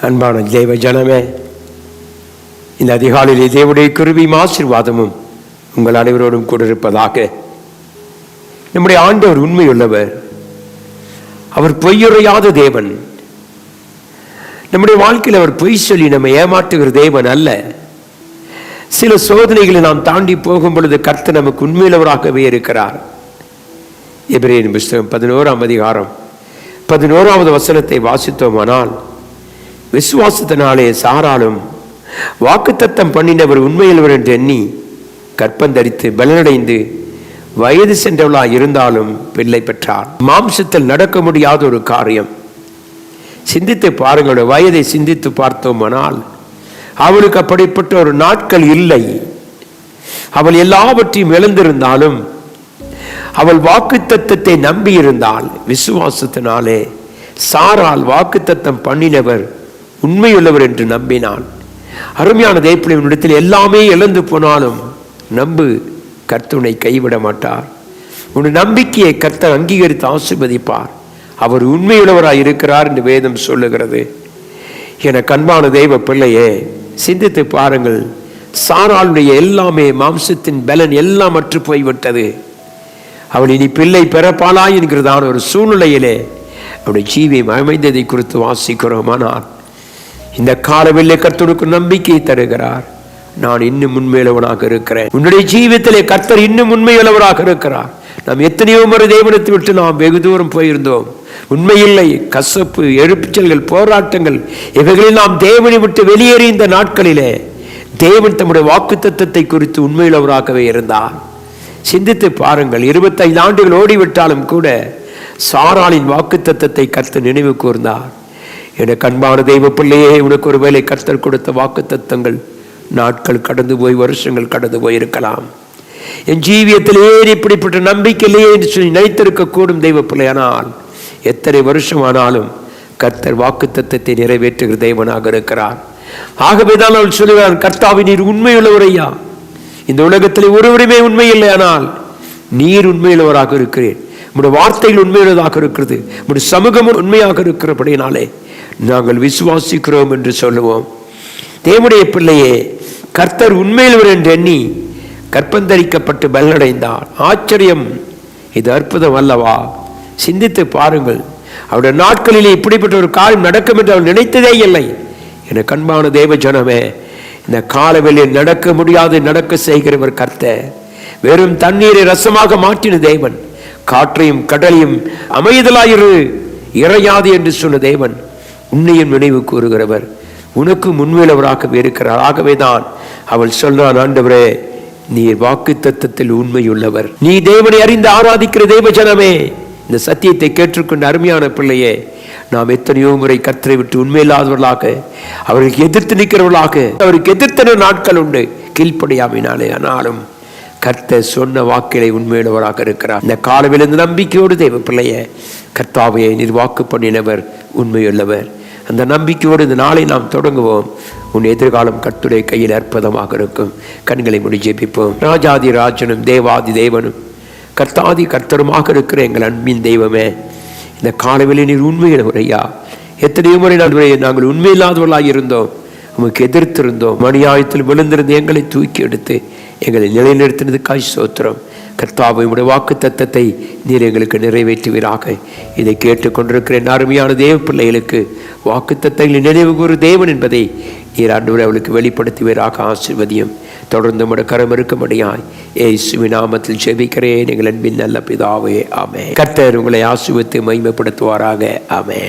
அன்பான தேவ ஜனமே இந்த அதிகாலையிலே தேவடைய குருவியும் ஆசீர்வாதமும் உங்கள் அனைவரோடும் கூட இருப்பதாக. நம்முடைய ஆண்டவர் உண்மையுள்ளவர். அவர் பொய்யுறையாத தேவன். நம்முடைய வாழ்க்கையில் அவர் பொய் சொல்லி நம்ம ஏமாற்றுகிற தேவன் அல்ல. சில சோதனைகளை நாம் தாண்டி போகும் பொழுது கர்த்த நமக்கு உண்மையுள்ளவராகவே இருக்கிறார். எபிரேன் புஸ்தகம் பதினோராம் அதிகாரம் பதினோராவது வசனத்தை வாசித்தோமானால் விசுவாசத்தினாலே சாராலும் வாக்குத்தத்தம் பண்ணினவர் உண்மையுள்ளவர் என்று எண்ணி கற்பந்தரித்து பலனடைந்து வயது சென்றவளாய் இருந்தாலும் பிள்ளை பெற்றார். மாம்சத்தில் நடக்க முடியாத ஒரு காரியம். சிந்தித்து பாருங்கள் வயதை சிந்தித்து பார்த்தோமானால் அவளுக்கு அப்படிப்பட்ட ஒரு நாட்கள் இல்லை. அவள் எல்லாவற்றையும் இழந்திருந்தாலும் அவள் வாக்குத்தத்தத்தை நம்பியிருந்தாள் விசுவாசத்தினாலே சாரால் வாக்குத்தத்தம் பண்ணினவர் உண்மையுள்ளவர் என்று நம்பினான். அருமையான தேய்ப்பிள்ளையின் இடத்தில் எல்லாமே இழந்து போனாலும் நம்பு கர்த்தனை கைவிட மாட்டார். உன் நம்பிக்கையை கர்த்தர் அங்கீகரித்து ஆசிர்வதிப்பார். அவர் உண்மையுள்ளவராய் இருக்கிறார் என்று வேதம் சொல்லுகிறது. என கண்பான தெய்வ பிள்ளையே சிந்தித்து பாருங்கள். சாராளுடைய எல்லாமே மாம்சத்தின் பலன் எல்லாம் அற்று போய்விட்டது. அவள் இனி பிள்ளை பிறப்பாளா என்கிறதான ஒரு சூழ்நிலையிலே அவருடைய ஜீவியம் அமைந்ததை குறித்து வாசிக்கிறோமானார் இந்த காலவில்லை கர்த்தருக்கு நம்பிக்கை தருகிறார். நான் இன்னும் உண்மையுள்ளவனாக இருக்கிறேன். உன்னுடைய ஜீவியத்திலே கர்த்தர் இன்னும் உண்மையுள்ளவராக இருக்கிறார். நாம் எத்தனையோ முறை தேவனத்தை விட்டு நாம் வெகு தூரம் போயிருந்தோம். உண்மையில்லை கசப்பு எழுப்பிச்சல்கள் போராட்டங்கள் இவைகளில் நாம் தேவனை விட்டு வெளியேறி இந்த நாட்களிலே தேவன் தம்முடைய வாக்குத்தத்தத்தை குறித்து உண்மையுள்ளவராகவே இருந்தார். சிந்தித்து பாருங்கள் இருபத்தைந்து ஆண்டுகள் ஓடிவிட்டாலும் கூட சாராளின் வாக்குத்தத்தத்தை கர்த்த நினைவு கூர்ந்தார். என கண்பான தெய்வ பிள்ளையே உனக்கு ஒரு வேலை கர்த்தர் கொடுத்த வாக்குத்தத்தங்கள் நாட்கள் கடந்து போய் வருஷங்கள் கடந்து போயிருக்கலாம். என் ஜீவியத்தில் ஏன் இப்படிப்பட்ட நம்பிக்கையிலேயே என்று சொல்லி நினைத்திருக்க கூடும் தெய்வ பிள்ளையானால் எத்தனை வருஷமானாலும் கர்த்தர் வாக்குத்தத்தத்தை நிறைவேற்றுகிற தெய்வனாக இருக்கிறார். ஆகவே தான் அவள் சொல்லுகிறான் கர்த்தாவி நீர் உண்மையுள்ளவரையா? இந்த உலகத்தில் ஒருவருமே உண்மை இல்லை ஆனால் நீர் உண்மையுள்ளவராக இருக்கிறேன். உடைய வார்த்தைகள் உண்மையுள்ளதாக இருக்கிறது. உடைய சமூகம் உண்மையாக இருக்கிறபடினாலே நாங்கள் விசுவாசிக்கிறோம் என்று சொல்லுவோம். தேவனுடைய பிள்ளையே கர்த்தர் உண்மையுள்ளவர் என்று எண்ணி கற்பந்தரிக்கப்பட்டு பலனடைந்தார். ஆச்சரியம். இது அற்புதம் அல்லவா? சிந்தித்து பாருங்கள். அவருடைய நாட்களிலே இப்படிப்பட்ட ஒரு காரியம் நடக்கும் என்று அவர் நினைத்ததே இல்லை. என கண்பான தேவ ஜனமே இந்த காலவெளியில் நடக்க முடியாது நடக்க செய்கிறவர் கர்த்தர். வெறும் தண்ணீரை ரசமாக மாற்றின தேவன். காற்றையும் கடலையும் அமைதலாயிரு. இறையாது என்று சொன்ன தேவன். உன்னையும் நினைவு கூறுகிறவர். உனக்கு முன்வேலவராகவே இருக்கிறார். ஆகவே தான் அவள் சொல்றான் ஆண்டவரே நீர் வாக்கு தத்தத்தில் உண்மையுள்ளவர். நீ தேவனை அறிந்து ஆராதிக்கிற தேவ ஜனமே இந்த சத்தியத்தை கேட்டுக்கொண்ட அருமையான பிள்ளையே நாம் எத்தனையோ முறை கத்தரை விட்டு உண்மையில்லாதவர்களாக அவருக்கு எதிர்த்து நிற்கிறவர்களாக அவருக்கு எதிர்த்தன நாட்கள் உண்டு. கீழ்ப்படியாமினாலே ஆனாலும் கர்த்த சொன்ன வாக்கிலை உண்மையுள்ளவராக இருக்கிறார். இந்த காலவிலிருந்து நம்பிக்கையோடு தேவ பிள்ளைய கர்த்தாவையை நிர்வாக்கு பண்ணினவர் உண்மையுள்ளவர். அந்த நம்பிக்கையோடு இந்த நாளை நாம் தொடங்குவோம். உன் எதிர்காலம் கத்துடைய கையில் அற்புதமாக இருக்கும். கண்களை முடி ஜெபிப்போம். ராஜாதி ராஜனும் தேவாதி தேவனும் கர்த்தாதி கர்த்தருமாக இருக்கிற எங்கள் அன்பின் தெய்வமே இந்த காலவெளி நீர் உண்மையுள்ளவர் ஐயா எத்தனையோ முறை நான் நாங்கள் உண்மையில்லாதவர்களாக இருந்தோம். உமக்கு எதிர்த்திருந்தோம். மணியாயத்தில் விழுந்திருந்து எங்களை தூக்கி எடுத்து எங்களை நிலைநிறுத்தினதுக்காய் சோத்திரம் கர்த்தாவை உடைய வாக்கு தத்தத்தை நீர் எங்களுக்கு நிறைவேற்றுவீராக. இதை கேட்டுக்கொண்டிருக்கிறேன் அருமையான தேவ பிள்ளைகளுக்கு. வாக்கு தத்தங்களை நினைவு கூறு தேவன் என்பதை நீர் ஆண்டவர் அவளுக்கு வெளிப்படுத்துவீராக ஆசிர்வதியும். தொடர்ந்து உடைய கரம் இருக்கும்படியாய் ஏசுவி நாமத்தில் செபிக்கிறேன் எங்கள் அன்பின் நல்ல பிதாவே ஆமே கர்த்தர் உங்களை ஆசிர்வித்து மகிமைப்படுத்துவாராக ஆமே